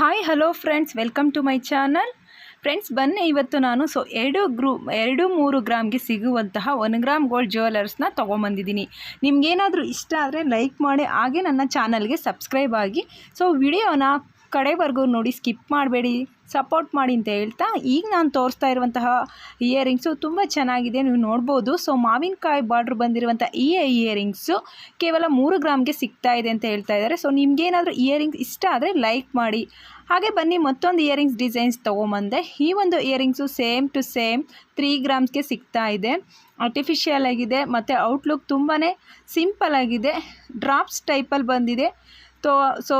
Hi hello friends welcome to my channel friends ಬನ್ನಿ, ಇವತ್ತು ನಾನು ಸೊ ಎರಡು ಗ್ರೂ, ಎರಡು ಮೂರು ಗ್ರಾಮ್ಗೆ ಸಿಗುವಂತಹ ಒನ್ ಗ್ರಾಮ್ ಗೋಲ್ಡ್ ಜ್ಯುವೆಲರ್ಸ್ನ ತೊಗೊಂಬಂದಿದ್ದೀನಿ. ನಿಮ್ಗೇನಾದರೂ ಇಷ್ಟ ಆದರೆ ಲೈಕ್ ಮಾಡಿ, ಹಾಗೆ ನನ್ನ ಚಾನಲ್ಗೆ ಸಬ್ಸ್ಕ್ರೈಬ್ ಆಗಿ. ಸೊ ವಿಡಿಯೋನ ಕಡೆವರೆಗೂ ನೋಡಿ ಸ್ಕಿಪ್ ಮಾಡಬೇಡಿ, ಸಪೋರ್ಟ್ ಮಾಡಿ ಅಂತ ಹೇಳ್ತಾ ಈಗ ನಾನು ತೋರಿಸ್ತಾ ಇರುವಂತಹ ಇಯರಿಂಗ್ಸು ತುಂಬ ಚೆನ್ನಾಗಿದೆ, ನೀವು ನೋಡ್ಬೋದು. ಸೊ ಮಾವಿನಕಾಯಿ ಬಾರ್ಡ್ರ್ ಬಂದಿರುವಂಥ ಈ ಇಯರಿಂಗ್ಸು ಕೇವಲ ಮೂರು ಗ್ರಾಮ್ಗೆ ಸಿಗ್ತಾ ಇದೆ ಅಂತ ಹೇಳ್ತಾ ಇದ್ದಾರೆ. ಸೊ ನಿಮಗೇನಾದರೂ ಇಯರಿಂಗ್ಸ್ ಇಷ್ಟ ಆದರೆ ಲೈಕ್ ಮಾಡಿ. ಹಾಗೆ ಬನ್ನಿ, ಮತ್ತೊಂದು ಇಯರಿಂಗ್ಸ್ ಡಿಸೈನ್ಸ್ ತೊಗೊಂಬಂದೆ. ಈ ಒಂದು earrings same to same three ಗ್ರಾಮ್ಸ್ಗೆ ಸಿಗ್ತಾ ಇದೆ. ಆರ್ಟಿಫಿಷಿಯಲ್ ಆಗಿದೆ, ಮತ್ತು ಔಟ್ಲುಕ್ ತುಂಬಾ ಸಿಂಪಲ್ ಆಗಿದೆ. ಡ್ರಾಪ್ಸ್ ಟೈಪಲ್ಲಿ ಬಂದಿದೆ. ತೋ ಸೊ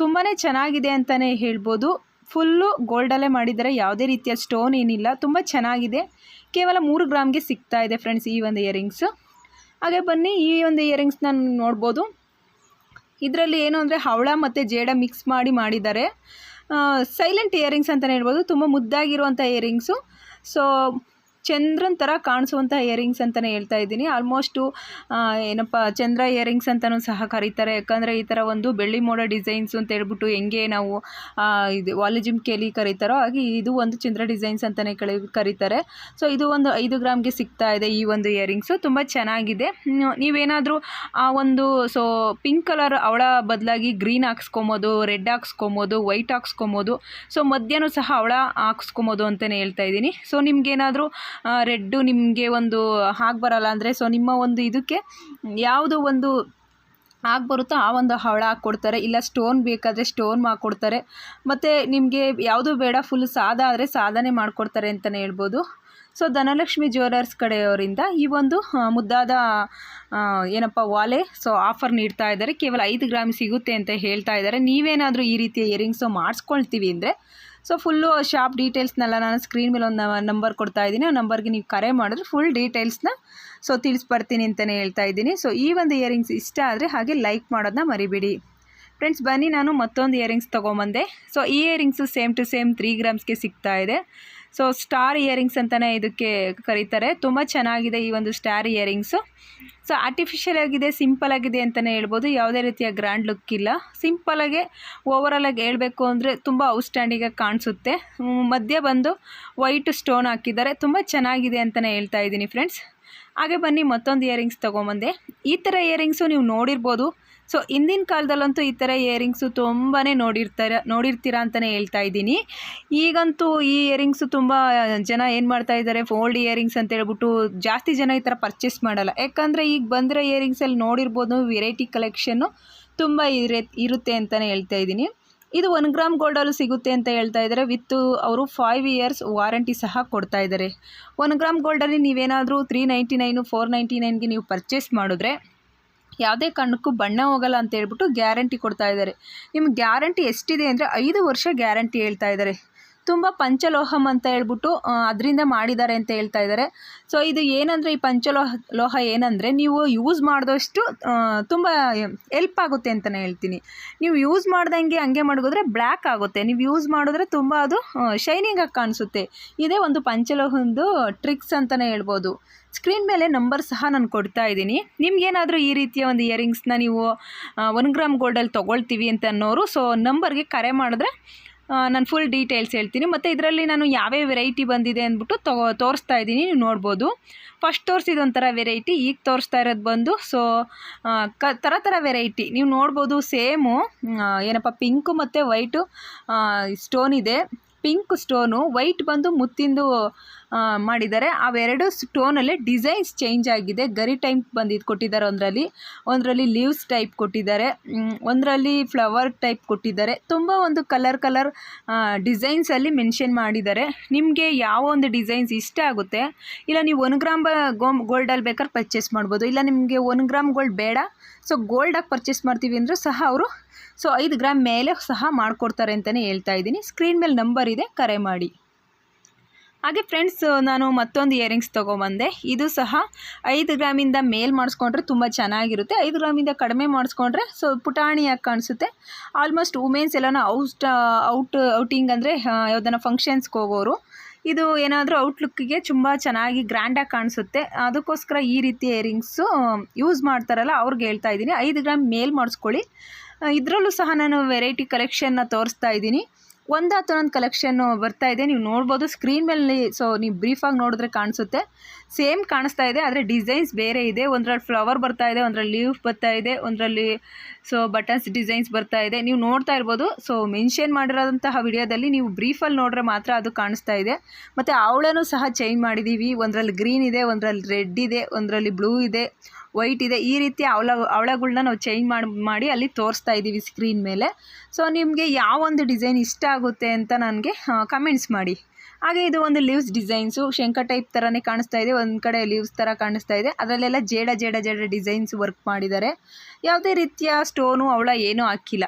ತುಂಬಾ ಚೆನ್ನಾಗಿದೆ ಅಂತಲೇ ಹೇಳ್ಬೋದು. ಫುಲ್ಲು ಗೋಲ್ಡಲ್ಲೇ ಮಾಡಿದ್ದಾರೆ. ಯಾವುದೇ ರೀತಿಯ ಸ್ಟೋನ್ ಏನಿಲ್ಲ. ತುಂಬ ಚೆನ್ನಾಗಿದೆ. ಕೇವಲ ಮೂರು ಗ್ರಾಮ್ಗೆ ಸಿಗ್ತಾ ಇದೆ ಫ್ರೆಂಡ್ಸ್ ಈ ಒಂದು ಇಯರಿಂಗ್ಸು ಹಾಗೆ ಬನ್ನಿ, ಈ ಒಂದು ಇಯರಿಂಗ್ಸ್ನ ನೋಡ್ಬೋದು. ಇದರಲ್ಲಿ ಏನು ಅಂದರೆ ಹವಳ ಮತ್ತು ಜೇಡ ಮಿಕ್ಸ್ ಮಾಡಿ ಮಾಡಿದ್ದಾರೆ. ಸೈಲೆಂಟ್ ಇಯರಿಂಗ್ಸ್ ಅಂತಲೇ ಹೇಳ್ಬೋದು. ತುಂಬ ಮುದ್ದಾಗಿರುವಂಥ ಇಯರಿಂಗ್ಸು ಸೊ ಚಂದ್ರನ ಥರ ಕಾಣಿಸುವಂಥ ಇಯರಿಂಗ್ಸ್ ಅಂತಲೇ ಹೇಳ್ತಾ ಇದ್ದೀನಿ. ಆಲ್ಮೋಸ್ಟು ಏನಪ್ಪ, ಚಂದ್ರ ಇಯರಿಂಗ್ಸ್ ಅಂತಲೂ ಸಹ ಕರೀತಾರೆ. ಯಾಕಂದರೆ ಈ ಥರ ಒಂದು ಬೆಳ್ಳಿ ಮೋಡ ಡಿಸೈನ್ಸ್ ಅಂತ ಹೇಳ್ಬಿಟ್ಟು ಹೆಂಗೆ ನಾವು ಇದು ವಾಲಿಜಿಮ್ಕೇಲಿ ಕರೀತಾರೋ, ಹಾಗೆ ಇದು ಒಂದು ಚಂದ್ರ ಡಿಸೈನ್ಸ್ ಅಂತಲೇ ಕಳಿ, ಕರೀತಾರೆ. ಸೊ ಇದು ಒಂದು ಐದು ಗ್ರಾಮ್ಗೆ ಸಿಗ್ತಾ ಇದೆ ಈ ಒಂದು ಇಯರಿಂಗ್ಸು ತುಂಬ ಚೆನ್ನಾಗಿದೆ. ನೀವೇನಾದರೂ ಆ ಒಂದು ಸೊ ಪಿಂಕ್ ಕಲರ್ ಅವಳ ಬದಲಾಗಿ ಗ್ರೀನ್ ಹಾಕ್ಸ್ಕೊಬೋದು ರೆಡ್ ಹಾಕ್ಸ್ಕೊಬೋದು ವೈಟ್ ಹಾಕ್ಸ್ಕೊಬೋದು ಸೊ ಮಧ್ಯಾಹ್ನ ಸಹ ಅವಳ ಹಾಕ್ಸ್ಕೊಬೋದು ಅಂತಲೇ ಹೇಳ್ತಾ ಇದ್ದೀನಿ. ಸೊ ನಿಮ್ಗೇನಾದರೂ ರೆಡ್ಡು ನಿಮಗೆ ಒಂದು ಹಾಗೆ ಬರಲ್ಲ ಅಂದರೆ ಸೊ ನಿಮ್ಮ ಒಂದು ಇದಕ್ಕೆ ಯಾವುದೋ ಒಂದು ಆಗಿ ಬರುತ್ತೋ ಆ ಒಂದು ಹವಳ ಹಾಕ್ಕೊಡ್ತಾರೆ ಇಲ್ಲ ಸ್ಟೋನ್ ಬೇಕಾದರೆ ಸ್ಟೋನ್ ಮಾಡಿಕೊಡ್ತಾರೆ ಮತ್ತು ನಿಮಗೆ ಯಾವುದು ಬೇಡ ಫುಲ್ ಸಾದ ಆದರೆ ಸಾಧನೆ ಮಾಡಿಕೊಡ್ತಾರೆ ಅಂತಲೇ ಹೇಳ್ಬೋದು. ಸೊ ಧನಲಕ್ಷ್ಮಿ ಜ್ಯುವೆಲರ್ಸ್ ಕಡೆಯವರಿಂದ ಈ ಒಂದು ಮುದ್ದಾದ ಏನಪ್ಪ ವಾಲೆ ಸೊ ಆಫರ್ ನೀಡ್ತಾ ಇದ್ದಾರೆ. ಕೇವಲ ಐದು ಗ್ರಾಮ್ ಸಿಗುತ್ತೆ ಅಂತ ಹೇಳ್ತಾ ಇದ್ದಾರೆ. ನೀವೇನಾದರೂ ಈ ರೀತಿಯ ಇಯರಿಂಗ್ಸು ಮಾಡಿಸ್ಕೊಳ್ತೀವಿ ಅಂದರೆ ಸೊ ಫುಲ್ಲು ಶಾಪ್ ಡೀಟೇಲ್ಸ್ನೆಲ್ಲ ನಾನು ಸ್ಕ್ರೀನ್ ಮೇಲೆ ಒಂದು ನಂಬರ್ ಕೊಡ್ತಾ ಇದ್ದೀನಿ. ಆ ನಂಬರ್ಗೆ ನೀವು ಕರೆ ಮಾಡಿದ್ರೆ ಫುಲ್ ಡೀಟೇಲ್ಸ್ನ ಸೊ ತಿಳಿಸ್ಬರ್ತೀನಿ ಅಂತಲೇ ಹೇಳ್ತಾ ಇದ್ದೀನಿ. ಸೊ ಈ ಒಂದು ಇಯರಿಂಗ್ಸ್ ಇಷ್ಟ ಆದರೆ ಹಾಗೆ ಲೈಕ್ ಮಾಡೋದನ್ನ ಮರಿಬೇಡಿ. ಫ್ರೆಂಡ್ಸ್ ಬನ್ನಿ ನಾನು ಮತ್ತೊಂದು ಇಯರಿಂಗ್ಸ್ ತೊಗೊಂಬಂದೆ. ಸೊ ಈ earrings same to same three ಗ್ರಾಮ್ಸ್ಗೆ ಸಿಗ್ತಾ ಇದೆ. ಸೊ ಸ್ಟಾರ್ ಇಯರಿಂಗ್ಸ್ ಅಂತಲೇ ಇದಕ್ಕೆ ಕರೀತಾರೆ. ತುಂಬ ಚೆನ್ನಾಗಿದೆ ಈ ಒಂದು ಸ್ಟಾರ್ ಇಯರಿಂಗ್ಸು ಸೊ ಆರ್ಟಿಫಿಷಿಯಲ್ ಆಗಿದೆ ಸಿಂಪಲ್ ಆಗಿದೆ ಅಂತಲೇ ಹೇಳ್ಬೋದು. ಯಾವುದೇ ರೀತಿಯ ಗ್ರ್ಯಾಂಡ್ ಲುಕ್ ಇಲ್ಲ. ಸಿಂಪಲಾಗೆ ಆಗಿ ಹೇಳಬೇಕು ಅಂದರೆ ತುಂಬ ಔಟ್ಸ್ಟ್ಯಾಂಡಿಂಗಾಗಿ ಕಾಣಿಸುತ್ತೆ. ಮಧ್ಯೆ ಬಂದು ವೈಟ್ ಸ್ಟೋನ್ ಹಾಕಿದ್ದಾರೆ. ತುಂಬ ಚೆನ್ನಾಗಿದೆ ಅಂತಲೇ ಹೇಳ್ತಾ ಇದ್ದೀನಿ ಫ್ರೆಂಡ್ಸ್ ಹಾಗೆ ಬನ್ನಿ ಮತ್ತೊಂದು ಇಯರಿಂಗ್ಸ್ ತೊಗೊಂಬಂದೆ. ಈ ಥರ ಇಯರಿಂಗ್ಸು ನೀವು ನೋಡಿರ್ಬೋದು. ಸೊ ಹಿಂದಿನ ಕಾಲದಲ್ಲಂತೂ ಈ ಥರ ಇಯರಿಂಗ್ಸು ತುಂಬಾ ನೋಡಿರ್ತಾರೆ, ನೋಡಿರ್ತೀರ ಅಂತಲೇ ಹೇಳ್ತಾ ಇದ್ದೀನಿ. ಈಗಂತೂ ಈ ಇಯರಿಂಗ್ಸು ತುಂಬ ಜನ ಏನು ಮಾಡ್ತಾ ಇದ್ದಾರೆ ಓಲ್ಡ್ ಇಯರಿಂಗ್ಸ್ ಅಂತ ಹೇಳ್ಬಿಟ್ಟು ಜಾಸ್ತಿ ಜನ ಈ ಥರ ಪರ್ಚೇಸ್ ಮಾಡಲ್ಲ. ಯಾಕಂದರೆ ಈಗ ಬಂದಿರೋ ಇಯರಿಂಗ್ಸಲ್ಲಿ ನೋಡಿರ್ಬೋದು ವೆರೈಟಿ ಕಲೆಕ್ಷನ್ನು ತುಂಬ ಇರೆ, ಇರುತ್ತೆ ಅಂತಲೇ ಹೇಳ್ತಾ ಇದ್ದೀನಿ. ಇದು ಒನ್ ಗ್ರಾಮ್ ಗೋಲ್ಡಲ್ಲೂ ಸಿಗುತ್ತೆ ಅಂತ ಹೇಳ್ತಾ ಇದ್ದಾರೆ ವಿತ್ ಅವರು ಫೈವ್ ಇಯರ್ಸ್ ವಾರಂಟಿ ಸಹ ಕೊಡ್ತಾ ಇದ್ದಾರೆ ಒನ್ ಗ್ರಾಮ್ ಗೋಲ್ಡಲ್ಲಿ ನೀವೇನಾದರೂ three ninety nine four ninety ನೈನ್ಗೆ ನೀವು ಪರ್ಚೇಸ್ ಮಾಡಿದ್ರೆ ಯಾವುದೇ ಕಾರಣಕ್ಕೂ ಬಣ್ಣ ಹೋಗಲ್ಲ ಅಂತ ಹೇಳ್ಬಿಟ್ಟು ಗ್ಯಾರಂಟಿ ಕೊಡ್ತಾ ಇದ್ದಾರೆ. ನಿಮ್ಗೆ ಗ್ಯಾರಂಟಿ ಎಷ್ಟಿದೆ ಅಂದರೆ ಐದು ವರ್ಷ ಗ್ಯಾರಂಟಿ ಹೇಳ್ತಾ ಇದ್ದಾರೆ. ತುಂಬ ಪಂಚಲೋಹಂ ಅಂತ ಹೇಳ್ಬಿಟ್ಟು ಅದರಿಂದ ಮಾಡಿದ್ದಾರೆ ಅಂತ ಹೇಳ್ತಾ ಇದ್ದಾರೆ. ಸೊ ಇದು ಏನಂದರೆ ಈ ಪಂಚಲೋಹ, ಲೋಹ ಏನಂದರೆ ನೀವು ಯೂಸ್ ಮಾಡಿದಷ್ಟು ತುಂಬ ಎಲ್ಪ್ ಆಗುತ್ತೆ ಅಂತಲೇ ಹೇಳ್ತೀನಿ. ನೀವು ಯೂಸ್ ಮಾಡ್ದಂಗೆ ಹಂಗೆ ಮಾಡಿದ್ರೆ ಬ್ಲ್ಯಾಕ್ ಆಗುತ್ತೆ. ನೀವು ಯೂಸ್ ಮಾಡಿದ್ರೆ ತುಂಬ ಅದು ಶೈನಿಂಗಾಗಿ ಕಾಣಿಸುತ್ತೆ. ಇದೇ ಒಂದು ಪಂಚಲೋಹದ್ದು ಟ್ರಿಕ್ಸ್ ಅಂತಲೇ ಹೇಳ್ಬೋದು. ಸ್ಕ್ರೀನ್ ಮೇಲೆ ನಂಬರ್ ಸಹ ನಾನು ಕೊಡ್ತಾ ಇದ್ದೀನಿ. ನಿಮ್ಗೇನಾದರೂ ಈ ರೀತಿಯ ಒಂದು ಇಯರಿಂಗ್ಸ್ನ ನೀವು ಒನ್ ಗ್ರಾಮ್ ಗೋಲ್ಡಲ್ಲಿ ತೊಗೊಳ್ತೀವಿ ಅಂತ ಅನ್ನೋರು ಸೊ ನಂಬರ್ಗೆ ಕರೆ ಮಾಡಿದ್ರೆ ನಾನು ಫುಲ್ ಡೀಟೇಲ್ಸ್ ಹೇಳ್ತೀನಿ. ಮತ್ತು ಇದರಲ್ಲಿ ನಾನು ಯಾವ್ಯಾವ ವೆರೈಟಿ ಬಂದಿದೆ ಅಂದ್ಬಿಟ್ಟು ತಗೋ, ತೋರಿಸ್ತಾ ಇದ್ದೀನಿ, ನೀವು ನೋಡ್ಬೋದು. ಫಸ್ಟ್ ತೋರಿಸಿದೊಂಥರ ವೆರೈಟಿ ಈಗ ತೋರಿಸ್ತಾ ಇರೋದು ಬಂದು ಸೊ ಕ ಥರ ಥರ ವೆರೈಟಿ ನೀವು ನೋಡ್ಬೋದು ಸೇಮು ಏನಪ್ಪ ಪಿಂಕು ಮತ್ತು ವೈಟು ಸ್ಟೋನ್ ಇದೆ. ಪಿಂಕ್ ಸ್ಟೋನು ವೈಟ್ ಬಂದು ಮುತ್ತಿಂದು ಮಾಡಿದ್ದಾರೆ. ಅವೆರಡು ಸ್ಟೋನಲ್ಲಿ ಡಿಸೈನ್ಸ್ ಚೇಂಜ್ ಆಗಿದೆ. ಗರಿ ಟೈಪ್ ಬಂದಿದ್ದು ಕೊಟ್ಟಿದ್ದಾರೆ. ಒಂದರಲ್ಲಿ ಒಂದರಲ್ಲಿ ಲೀವ್ಸ್ ಟೈಪ್ ಕೊಟ್ಟಿದ್ದಾರೆ. ಒಂದರಲ್ಲಿ ಫ್ಲವರ್ ಟೈಪ್ ಕೊಟ್ಟಿದ್ದಾರೆ. ತುಂಬ ಒಂದು ಕಲರ್ ಕಲರ್ ಡಿಸೈನ್ಸಲ್ಲಿ ಮೆನ್ಷನ್ ಮಾಡಿದ್ದಾರೆ. ನಿಮಗೆ ಯಾವ ಒಂದು ಡಿಸೈನ್ಸ್ ಇಷ್ಟ ಆಗುತ್ತೆ? ಇಲ್ಲ ನೀವು ಒನ್ ಗ್ರಾಮ್ ಗೋಮ್ ಗೋಲ್ಡಲ್ಲಿ ಬೇಕಾದ್ರೆ ಪರ್ಚೇಸ್ ಮಾಡ್ಬೋದು. ಇಲ್ಲ ನಿಮಗೆ ಒನ್ ಗ್ರಾಮ್ ಗೋಲ್ಡ್ ಬೇಡ. ಸೊ ಗೋಲ್ಡಾಗಿ ಪರ್ಚೇಸ್ ಮಾಡ್ತೀವಿ ಅಂದರೂ ಸಹ ಅವರು ಸೊ ಐದು ಗ್ರಾಮ್ ಮೇಲೆ ಸಹ ಮಾಡಿಕೊಡ್ತಾರೆ ಅಂತಲೇ ಹೇಳ್ತಾ ಇದ್ದೀನಿ. ಸ್ಕ್ರೀನ್ ಮೇಲೆ ನಂಬರ್ ಇದೆ. ಕರೆ ಮಾಡಿ. ಹಾಗೆ ಫ್ರೆಂಡ್ಸ್ ನಾನು ಮತ್ತೊಂದು ಇಯರಿಂಗ್ಸ್ ತೊಗೊಂಬಂದೆ. ಇದು ಸಹ ಐದು ಗ್ರಾಮಿಂದ ಮೇಲ್ ಮಾಡಿಸ್ಕೊಂಡ್ರೆ ತುಂಬ ಚೆನ್ನಾಗಿರುತ್ತೆ. ಐದು ಗ್ರಾಮಿಂದ ಕಡಿಮೆ ಮಾಡಿಸ್ಕೊಂಡ್ರೆ ಸೊ ಪುಟಾಣಿಯಾಗಿ ಕಾಣಿಸುತ್ತೆ. ಆಲ್ಮೋಸ್ಟ್ ವುಮೆನ್ಸ್ ಎಲ್ಲನೂ ಔಟ್ ಔಟ್ ಔಟಿಂಗ್ ಅಂದರೆ ಯಾವುದನ್ನ ಫಂಕ್ಷನ್ಸ್ಗೆ ಹೋಗೋರು. ಇದು ಏನಾದರೂ ಔಟ್ಲುಕ್ಕಿಗೆ ತುಂಬ ಚೆನ್ನಾಗಿ ಗ್ರ್ಯಾಂಡಾಗಿ ಕಾಣಿಸುತ್ತೆ. ಅದಕ್ಕೋಸ್ಕರ ಈ ರೀತಿ ಇಯರಿಂಗ್ಸು ಯೂಸ್ ಮಾಡ್ತಾರಲ್ಲ, ಅವ್ರಿಗೆ ಹೇಳ್ತಾ ಇದ್ದೀನಿ. ಐದು ಗ್ರಾಮ್ ಮೇಲ್ ಮಾಡಿಸ್ಕೊಳ್ಳಿ. ಇದರಲ್ಲೂ ಸಹ ನಾನು ವೆರೈಟಿ ಕಲೆಕ್ಷನ್ನ ತೋರಿಸ್ತಾ ಇದ್ದೀನಿ. ಒಂದು ಹತ್ತೊಂದೊಂದು ಕಲೆಕ್ಷನ್ನು ಬರ್ತಾ ಇದೆ. ನೀವು ನೋಡ್ಬೋದು ಸ್ಕ್ರೀನ್ ಮೇಲೆ ಸೊ ನೀವು ಬ್ರೀಫಾಗಿ ನೋಡಿದ್ರೆ ಕಾಣಿಸುತ್ತೆ. ಸೇಮ್ ಕಾಣಿಸ್ತಾ ಇದೆ, ಆದರೆ ಡಿಸೈನ್ಸ್ ಬೇರೆ ಇದೆ. ಒಂದರಲ್ಲಿ ಫ್ಲವರ್ ಬರ್ತಾ ಇದೆ, ಒಂದರಲ್ಲಿ ಲೀವ್ ಬರ್ತಾ ಇದೆ, ಒಂದರಲ್ಲಿ ಸೊ ಬಟನ್ಸ್ ಡಿಸೈನ್ಸ್ ಬರ್ತಾ ಇದೆ. ನೀವು ನೋಡ್ತಾ ಇರ್ಬೋದು. ಸೊ ಮೆನ್ಷನ್ ಮಾಡಿರೋಂತಹ ವಿಡಿಯೋದಲ್ಲಿ ನೀವು ಬ್ರೀಫಲ್ಲಿ ನೋಡಿದ್ರೆ ಮಾತ್ರ ಅದು ಕಾಣಿಸ್ತಾ ಇದೆ. ಮತ್ತು ಅವಳನ್ನು ಸಹ ಚೇಂಜ್ ಮಾಡಿದ್ದೀವಿ ಒಂದರಲ್ಲಿ ಗ್ರೀನ್ ಇದೆ, ಒಂದರಲ್ಲಿ ರೆಡ್ ಇದೆ, ಒಂದರಲ್ಲಿ ಬ್ಲೂ ಇದೆ. ವೈಟ್ ಇದೆ. ಈ ರೀತಿ ಅವಳ ಅವಳಗಳನ್ನ ನಾವು ಚೇಂಜ್ ಮಾಡಿ ಮಾಡಿ ಅಲ್ಲಿ ತೋರಿಸ್ತಾ ಇದ್ದೀವಿ ಸ್ಕ್ರೀನ್ ಮೇಲೆ. ಸೊ ನಿಮಗೆ ಯಾವೊಂದು ಡಿಸೈನ್ ಇಷ್ಟ ಆಗುತ್ತೆ ಅಂತ ನನಗೆ ಕಮೆಂಟ್ಸ್ ಮಾಡಿ. ಹಾಗೆ ಇದು ಒಂದು ಲೀವ್ಸ್ ಡಿಸೈನ್ಸು ಶಂಕ ಟೈಪ್ ಥರನೇ ಕಾಣಿಸ್ತಾ ಇದೆ. ಒಂದು ಕಡೆ ಲೀವ್ಸ್ ಥರ ಕಾಣಿಸ್ತಾ ಇದೆ. ಅದರಲ್ಲೆಲ್ಲ ಜೇಡ ಜೇಡ ಜೇಡ ಡಿಸೈನ್ಸ್ ವರ್ಕ್ ಮಾಡಿದ್ದಾರೆ. ಯಾವುದೇ ರೀತಿಯ ಸ್ಟೋನು ಅವಳ ಏನೂ ಹಾಕಿಲ್ಲ.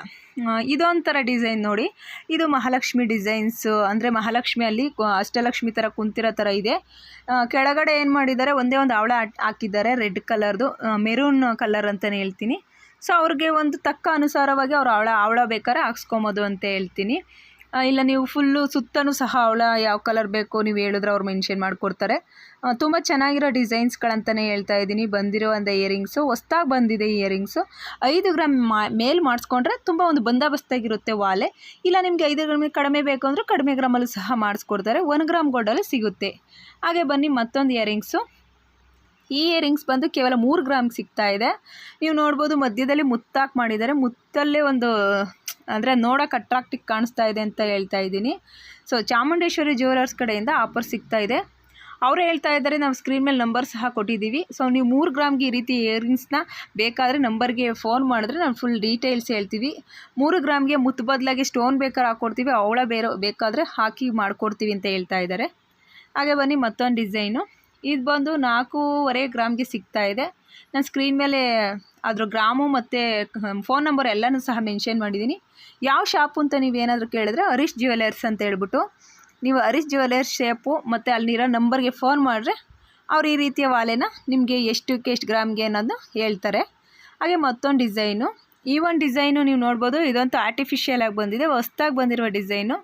ಇದೊಂಥರ ಡಿಸೈನ್ ನೋಡಿ. ಇದು ಮಹಾಲಕ್ಷ್ಮಿ ಡಿಸೈನ್ಸು, ಅಂದರೆ ಮಹಾಲಕ್ಷ್ಮಿಯಲ್ಲಿ ಅಷ್ಟಲಕ್ಷ್ಮಿ ಥರ ಕುಂತಿರೋ ಥರ ಇದೆ. ಕೆಳಗಡೆ ಏನು ಮಾಡಿದ್ದಾರೆ, ಒಂದೇ ಒಂದು ಅವಳ ಹಾಕಿದ್ದಾರೆ, ರೆಡ್ ಕಲರ್ದು ಮೆರೂನ್ ಕಲರ್ ಅಂತಲೇ ಹೇಳ್ತೀನಿ. ಸೊ ಅವ್ರಿಗೆ ಒಂದು ತಕ್ಕ ಅನುಸಾರವಾಗಿ ಅವ್ರು ಅವಳ ಅವಳ ಬೇಕಾದ್ರೆ ಹಾಕ್ಸ್ಕೊಬೋದು ಅಂತ ಹೇಳ್ತೀನಿ. ಇಲ್ಲ, ನೀವು ಫುಲ್ಲು ಸುತ್ತಲೂ ಸಹ ಅವಳ ಯಾವ ಕಲರ್ ಬೇಕು ನೀವು ಹೇಳಿದ್ರೆ ಅವ್ರು ಮೆನ್ಷನ್ ಮಾಡಿಕೊಡ್ತಾರೆ. ತುಂಬ ಚೆನ್ನಾಗಿರೋ ಡಿಸೈನ್ಸ್ಗಳಂತಲೇ ಹೇಳ್ತಾ ಇದ್ದೀನಿ. ಬಂದಿರೋ ಒಂದು ಇಯರಿಂಗ್ಸು ಹೊಸ್ದಾಗಿ ಬಂದಿದೆ ಇಯರಿಂಗ್ಸು ಐದು ಗ್ರಾಮ್ ಮಾ, ಮೇಲ್ ಮಾಡಿಸ್ಕೊಂಡ್ರೆ ತುಂಬ ಒಂದು ಬಂದೋಬಸ್ತಾಗಿರುತ್ತೆ ವಾಲೆ. ಇಲ್ಲ, ನಿಮಗೆ ಐದು ಗ್ರಾಮ್ ಕಡಿಮೆ ಬೇಕು ಅಂದರೆ ಕಡಿಮೆ ಗ್ರಾಮಲ್ಲೂ ಸಹ ಮಾಡಿಸ್ಕೊಡ್ತಾರೆ. ಒನ್ ಗ್ರಾಮ್ ಗೋಲ್ಡಲ್ಲಿ ಸಿಗುತ್ತೆ. ಹಾಗೆ ಬನ್ನಿ ಮತ್ತೊಂದು ಇಯರಿಂಗ್ಸು ಈ ಇಯರಿಂಗ್ಸ್ ಬಂದು ಕೇವಲ ಮೂರು ಗ್ರಾಮ್ಗೆ ಸಿಗ್ತಾ ಇದೆ. ನೀವು ನೋಡ್ಬೋದು ಮಧ್ಯದಲ್ಲಿ ಮುತ್ತಾಕ್ ಮಾಡಿದ್ದಾರೆ. ಮುತ್ತಲ್ಲೇ ಒಂದು, ಅಂದರೆ ನೋಡೋಕೆ ಅಟ್ರಾಕ್ಟಿವ್ ಕಾಣಿಸ್ತಾ ಇದೆ ಅಂತ ಹೇಳ್ತಾ ಇದ್ದೀನಿ. ಸೊ ಚಾಮುಂಡೇಶ್ವರಿ ಜ್ಯುವೆಲರ್ಸ್ ಕಡೆಯಿಂದ ಆಫರ್ ಸಿಗ್ತಾ ಇದೆ. ಅವರು ಹೇಳ್ತಾ ಇದ್ದಾರೆ, ನಾವು ಸ್ಕ್ರೀನ್ ಮೇಲೆ ನಂಬರ್ ಸಹ ಕೊಟ್ಟಿದ್ದೀವಿ. ಸೊ ನೀವು ಮೂರು ಗ್ರಾಮ್ಗೆ ಈ ರೀತಿ ಇಯರಿಂಗ್ಸ್ನ ಬೇಕಾದರೆ ನಂಬರ್ಗೆ ಫೋನ್ ಮಾಡಿದ್ರೆ ನಾನು ಫುಲ್ ಡೀಟೇಲ್ಸ್ ಹೇಳ್ತೀವಿ. ಮೂರು ಗ್ರಾಮ್ಗೆ ಮುತ್ತು ಬದಲಾಗಿ ಸ್ಟೋನ್ ಬೇಕಾದ್ರೆ ಹಾಕ್ಕೊಡ್ತೀವಿ ಅವಳ ಬೇರೆ ಬೇಕಾದರೆ ಹಾಕಿ ಮಾಡಿಕೊಡ್ತೀವಿ ಅಂತ ಹೇಳ್ತಾ ಇದ್ದಾರೆ. ಹಾಗೆ ಬನ್ನಿ ಮತ್ತೊಂದು ಡಿಸೈನು ಇದು ಬಂದು ನಾಲ್ಕೂವರೆ ಗ್ರಾಮ್ಗೆ ಸಿಗ್ತಾ ಇದೆ. ನಾನು ಸ್ಕ್ರೀನ್ ಮೇಲೆ ಅದರ ಗ್ರಾಮು ಮತ್ತು ಫೋನ್ ನಂಬರ್ ಎಲ್ಲನೂ ಸಹ ಮೆನ್ಷನ್ ಮಾಡಿದ್ದೀನಿ ಯಾವ ಶಾಪು ಅಂತ ನೀವೇನಾದರೂ ಕೇಳಿದ್ರೆ ಹರೀಶ್ ಜ್ಯುವೆಲರ್ಸ್ ಅಂತ ಹೇಳ್ಬಿಟ್ಟು, ನೀವು ಹರೀಶ್ ಜ್ಯುವೆಲರ್ಸ್ ಶೇಪು ಮತ್ತು ಅಲ್ಲಿರೋ ನಂಬರ್ಗೆ ಫೋನ್ ಮಾಡಿದ್ರೆ ಅವ್ರು ಈ ರೀತಿಯ ವಾಲೆನ ನಿಮಗೆ ಎಷ್ಟಕ್ಕೆ ಎಷ್ಟು ಗ್ರಾಮ್ಗೆ ಅನ್ನೋದು ಹೇಳ್ತಾರೆ. ಹಾಗೆ ಮತ್ತೊಂದು ಡಿಸೈನು ಈ ಒಂದು ಡಿಸೈನು ನೀವು ನೋಡ್ಬೋದು, ಇದಂತೂ ಆರ್ಟಿಫಿಷಿಯಲ್ ಆಗಿ ಬಂದಿದೆ, ಹೊಸ್ದಾಗಿ ಬಂದಿರುವ ಡಿಸೈನು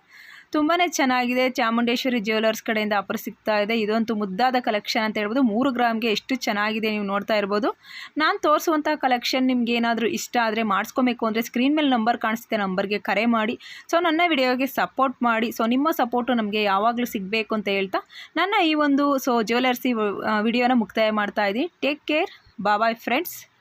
ತುಂಬಾ ಚೆನ್ನಾಗಿದೆ. ಚಾಮುಂಡೇಶ್ವರಿ ಜ್ಯುವೆಲರ್ಸ್ ಕಡೆಯಿಂದ ಆಫರ್ ಸಿಗ್ತಾ ಇದೆ. ಇದಂತೂ ಮುದ್ದಾದ ಕಲೆಕ್ಷನ್ ಅಂತ ಹೇಳ್ಬೋದು. ಮೂರು ಗ್ರಾಮ್ಗೆ ಎಷ್ಟು ಚೆನ್ನಾಗಿದೆ ನೀವು ನೋಡ್ತಾ ಇರ್ಬೋದು. ನಾನು ತೋರಿಸುವಂಥ ಕಲೆಕ್ಷನ್ ನಿಮ್ಗೆ ಏನಾದರೂ ಇಷ್ಟ ಆದರೆ ಮಾಡಿಸ್ಕೊಬೇಕು ಅಂದರೆ ಸ್ಕ್ರೀನ್ ಮೇಲೆ ನಂಬರ್ ಕಾಣಿಸುತ್ತೆ ನಂಬರ್ಗೆ ಕರೆ ಮಾಡಿ. ಸೊ, ನನ್ನ ವಿಡಿಯೋಗೆ ಸಪೋರ್ಟ್ ಮಾಡಿ. ಸೊ, ನಿಮ್ಮ ಸಪೋರ್ಟು ನಮಗೆ ಯಾವಾಗಲೂ ಸಿಗಬೇಕು ಅಂತ ಹೇಳ್ತಾ ನನ್ನ ಈ ಒಂದು, ಸೊ ಜ್ಯುವೆಲರ್ಸಿ ವಿಡಿಯೋನ ಮುಕ್ತಾಯ ಮಾಡ್ತಾ ಇದ್ದೀನಿ. Take care. Bye, friends.